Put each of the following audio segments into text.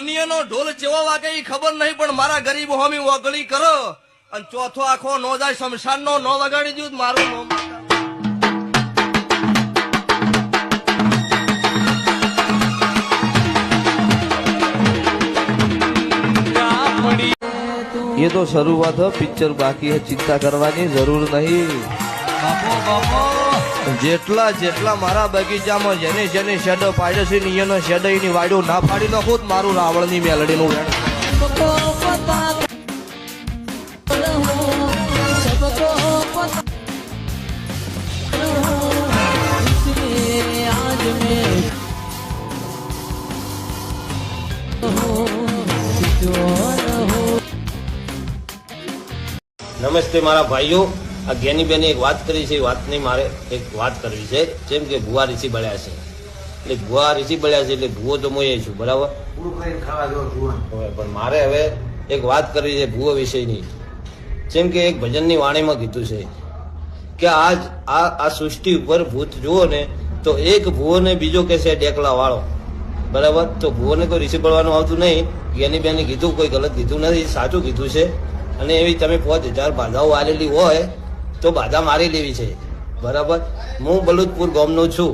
દુનિયાનો ઢોલ ચેવો વાગે ઈ ખબર નહીં પણ મારા ગરીબ હોમી ઓગળી કરો અને ચોથો આખો નો જાય શમશાનનો નો વગાડી દઉં તો મારું નોમ ये तो શરૂઆત है પિક્ચર બાકી है ચિંતા કરવાની જરૂર નહીં જેટલા જેટલા મારા બગીચામાં જેને જેને શેડો પાડ્યો છે ને એનો શેડો એની વાડો ના ફાડી નાખું જ મારું રાવણની મેલડીનું વેણ. નમસ્તે મારા ભાઈઓ. આ જ્ઞાનીબેને એક વાત કરી છે, એ વાતની મારે એક વાત કરવી છે. જેમ કે ભુવા ઋષિ બળ્યા છે. એટલે ભુવા ઋષિ બળ્યા છે એટલે ભુવો તો મોય છું, બરાબર? પણ મારે હવે એક વાત કરવી છે ભૂવો વિષયની જેમ કે એક ભજનની વાણીમાં કીધું છે કે આજ આ આ સૃષ્ટિ ઉપર ભૂત જુઓ ને, તો એક ભૂવો ને બીજો કે છે ડેકલા વાળો. બરાબર? તો ભુવોને કોઈ રિસીવ કરવાનું આવતું નહીં. જ્ઞાની બેને કીધું, કોઈ ગલત કીધું નથી, સાચું કીધું છે. અને એવી તમે પાંચ હજાર બાધાઓ આવેલી હોય તો બાધા મારી લેવી છે. બરાબર? હું બલુદપુર ગામનો છું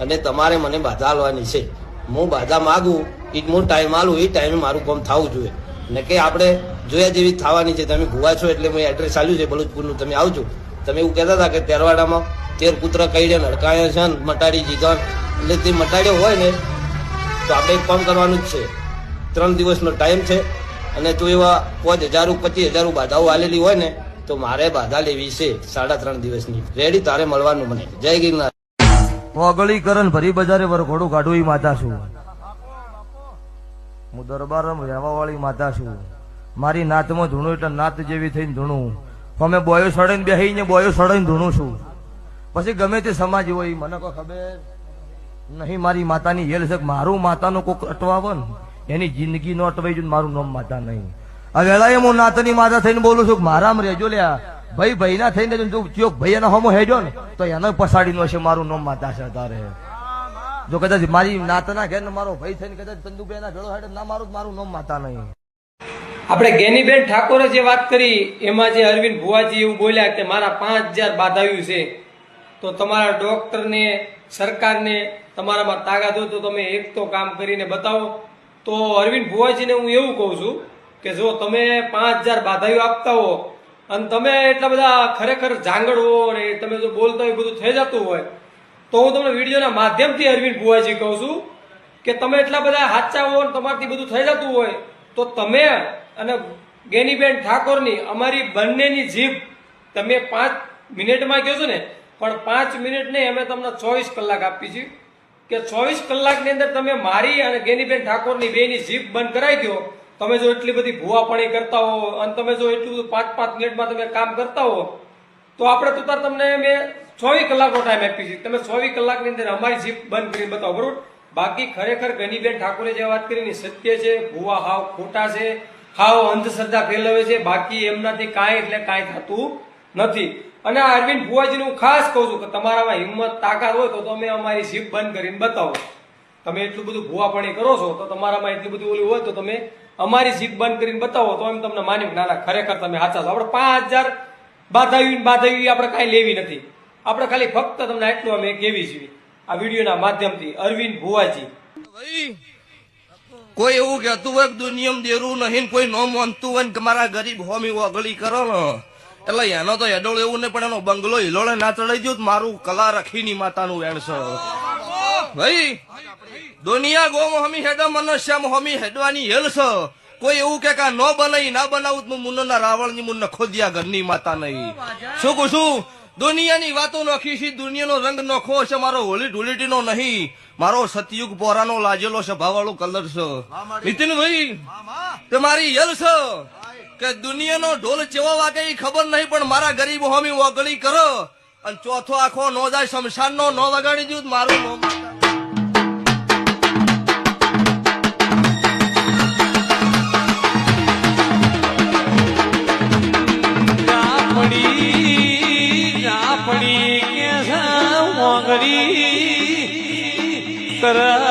અને તમારે મને બાધા આલવાની છે. હું બાધા માગું એ જ હું ટાઈમ આલું એ ટાઈમે મારું કામ થવું જોઈએ. ને કે આપણે જોયા જેવી થવાની છે. તમે ભૂવા છો એટલે મેં એડ્રેસ આલ્યું છે બલુદપુરનું તમે આવજો. તમે એવું કહેતા હતા કે તેરવાડામાં તેર કઈ નડકાયા છે ને મટાડી જીધા એટલે તે મટાડ્યો હોય ને, તો આપણે એક કામ કરવાનું જ છે. ત્રણ દિવસનો ટાઈમ છે અને તું એવા પાંચ હજાર, પચીસ હજાર બાધાઓ આલેલી હોય ને તો મારે બાધા લેવી છે સાડા ત્રણ દિવસની. રેડી તારે મળવાનું મને. જય ગિરનાર. ઓગળી કરન ભરી બજારે વરઘોડું કાઢું ઈ માતા છું. હું દરબારમાં રહેવા વાળી માતા છું. મારી નાતમાં ધૂણું એટલે નાત જેવી થઈને ધૂણું. અમે બોયો સડાઈને બેહીને બોયો સડાઈને ધૂણું છું. પછી ગમે તે સમાજ હોય મને કોઈ ખબર નહીં મારી માતાની હેલ છે મારું માતાનું કોક અટવાવો ને એની જિંદગી નો અટવાઈ જોઈએ મારું નામ માતા નહીં. વેળાએ હું નાતની માતા થઈને બોલું છું મારામ રેજો લ્યા. ભાઈ ભાઈ ના થઈને ચોક ભાઈ એના હોમો હેજો ને, તો એને પસાડી નો છે મારું નામ માતા છે તારે. જો કદાચ મારી નાતના ઘેર મારો ભાઈ થઈને કદાચ ચંદુભાઈ ના ભેળો હેડે ના મારું મારું નામ માતા નહીં. આપણે ગેનીબેન ઠાકોરે જે વાત કરી, એમાં જે અરવિંદ ભુવાજી એવું બોલ્યા કે મારા પાંચ હજાર બાધાયું છે, તો તમારા ડોક્ટરને, સરકારને તમારામાં તાકાત હોય તો તમે એક તો કામ કરીને બતાવો. તો અરવિંદ ભુવાજીને હું એવું કહું છું કે જો તમે પાંચ હજાર બાધાઈઓ આપતા હો, અને તમે એટલા બધા ખરેખર જાંગડ હો અને તમે જો બોલતા હોય બધું થઈ જતું હોય, તો હું તમને વિડીયોના માધ્યમથી અરવિંદ ભુવાજી કહું છું કે તમે એટલા બધા હાચા હો તમારથી બધું થઈ જતું હોય, તો તમે અને ગેનીબેન ઠાકોરની અમારી બંનેની જીભ તમે પાંચ મિનિટમાં કહો છો ને, પણ પાંચ મિનિટ નહીં અમે તમને ચોવીસ કલાક આપી છીએ. કે ચોવીસ કલાકની અંદર તમે મારી અને ગેનીબેન ઠાકોરની બેની જીભ બંધ કરાવી દો તમે જો એટલી બધી ભૂવાપણી કરતા હો અને તમે જો એટલું બધું પાંચ પાંચ મિનિટમાં તમે કામ કરતા હો, તો આપણે તો તમને મેં ચોવીસ કલાકનો ટાઈમ આપી છે તમે ચોવીસ કલાકની અંદર અમારી જીપ બંધ કરીને બતાવો, બરોબર? બાકી ખરેખર ગનીબેન ઠાકોરે જે વાત કરી ને સત્ય છે, ભૂવા હાવ ખોટા છે, હાવ અંધશ્રદ્ધા ફેલાવે છે, બાકી એમનાથી કાંઈ એટલે કાંઈ થતું નથી. અને આ અરવિંદ ભુવાજીને હું ખાસ કહું છું કે તમારામાં હિંમત, તાકાત હોય તો તમે અમારી જીપ બંધ કરીને બતાવો. તમે એટલું બધું ભૂવાપણી કરો છો, તો તમારામાં એટલી બધું ઓલું હોય તો તમે અમારી જીપ બંધ કરીને બતાવો, તો એમ તમને માની નાના ખરેખર તમે સાચા છો. આપણે પાંચ હજાર બાધાયું બાધાયું આપણે કાંઈ લેવી નથી. આપણે ખાલી ફક્ત તમને એટલું અમે કેવી છીએ આ વિડીયોના માધ્યમથી અરવિંદ ભુવાજી. કોઈ એવું કહેતું હોય કે દુનિયામાં દેરું નહીં કોઈ ન માનતું હોય કે મારા ગરીબ હોમી ઓગળી કરો ને. એટલે એનો તો એડોળ એવું નહીં, પણ એનો બંગલો હિલોળે ના ચડાઈ તો મારું કલા રખીની માતાનું વેણ ભાઈ દુનિયા ગોમ હમી હેડો મનુષ્યમ હમી હેડવાની હેલ છે. કોઈ એવું કે કા ન બનાવી ના બનાવું તો મુન્નના રાવણની મુન્ન ખોદિયા ઘરની માતા નહીં. શું કહું છું? દુનિયાની વાતો નોખી છે દુનિયાનો રંગ નોખો છે મારો હોળી નો નહીં. મારો સતયુગ પોરાનો લાજેલો છે ભાવાળો કલર છે. નીતિનભાઈ તે મારી યલ છે કે દુનિયાનો ઢોલ ચેવો વાગે એ ખબર નહીં પણ મારા ગરીબ હોમી ઓગળી કરો. અને ચોથો આખો નો જાય શમશાન નો વગાડી દઉં મારું નો तरह